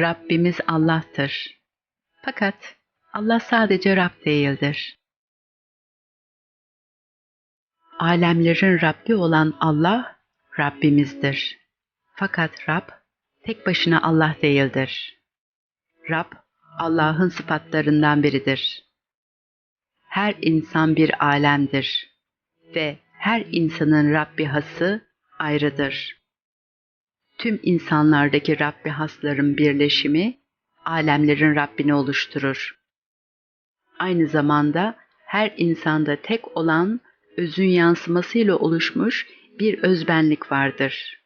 Rabbimiz Allah'tır. Fakat Allah sadece Rab değildir. Alemlerin Rabbi olan Allah Rabbimizdir. Fakat Rab tek başına Allah değildir. Rab Allah'ın sıfatlarından biridir. Her insan bir alemdir ve her insanın Rabbi hası ayrıdır. Tüm insanlardaki Rabbi hasların birleşimi alemlerin Rabbini oluşturur. Aynı zamanda her insanda tek olan özün yansımasıyla oluşmuş bir özbenlik vardır.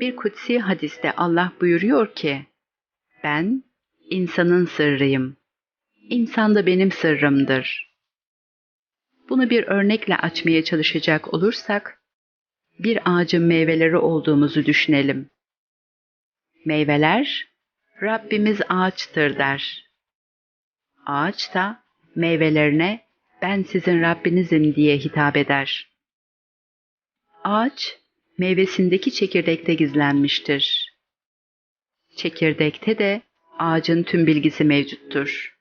Bir kutsi hadiste Allah buyuruyor ki, ben insanın sırrıyım. İnsan da benim sırrımdır. Bunu bir örnekle açmaya çalışacak olursak, bir ağacın meyveleri olduğumuzu düşünelim. Meyveler, Rabbimiz ağaçtır der. Ağaç da meyvelerine ben sizin Rabbinizim diye hitap eder. Ağaç, meyvesindeki çekirdekte gizlenmiştir. Çekirdekte de ağacın tüm bilgisi mevcuttur.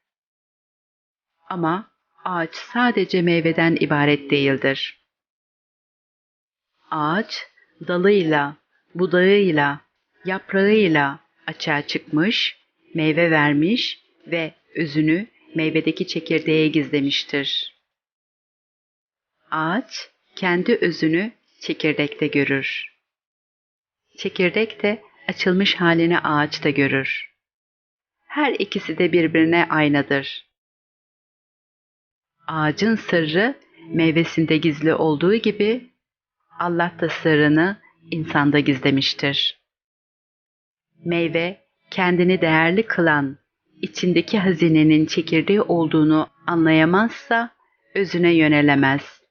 Ama ağaç sadece meyveden ibaret değildir. Ağaç dalıyla, budağıyla, yaprağıyla açığa çıkmış, meyve vermiş ve özünü meyvedeki çekirdeğe gizlemiştir. Ağaç kendi özünü çekirdekte görür. Çekirdek de açılmış halini ağaçta görür. Her ikisi de birbirine aynadır. Ağacın sırrı meyvesinde gizli olduğu gibi Allah da sırrını insanda gizlemiştir. Meyve kendini değerli kılan, içindeki hazinenin çekirdeği olduğunu anlayamazsa özüne yönelemez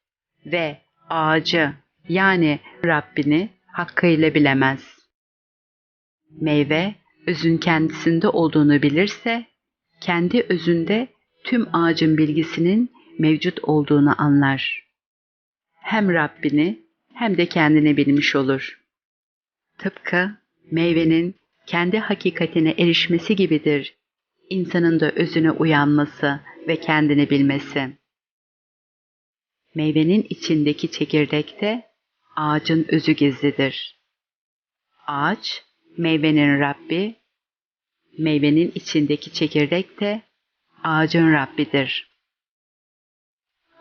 ve ağacı yani Rabbini hakkıyla bilemez. Meyve özün kendisinde olduğunu bilirse kendi özünde tüm ağacın bilgisinin mevcut olduğunu anlar. Hem Rabbini hem de kendini bilmiş olur. Tıpkı meyvenin kendi hakikatine erişmesi gibidir insanın da özüne uyanması ve kendini bilmesi. Meyvenin içindeki çekirdekte ağacın özü gizlidir. Ağaç, meyvenin Rabbi, meyvenin içindeki çekirdek de ağacın Rabbidir.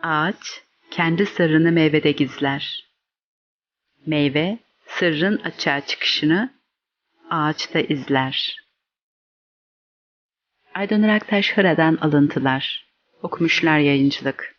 Ağaç, kendi sırrını meyvede gizler. Meyve, sırrın açığa çıkışını ağaçta izler. Aydan Irak Taş Hıra'dan alıntılar. Okumuşlar Yayıncılık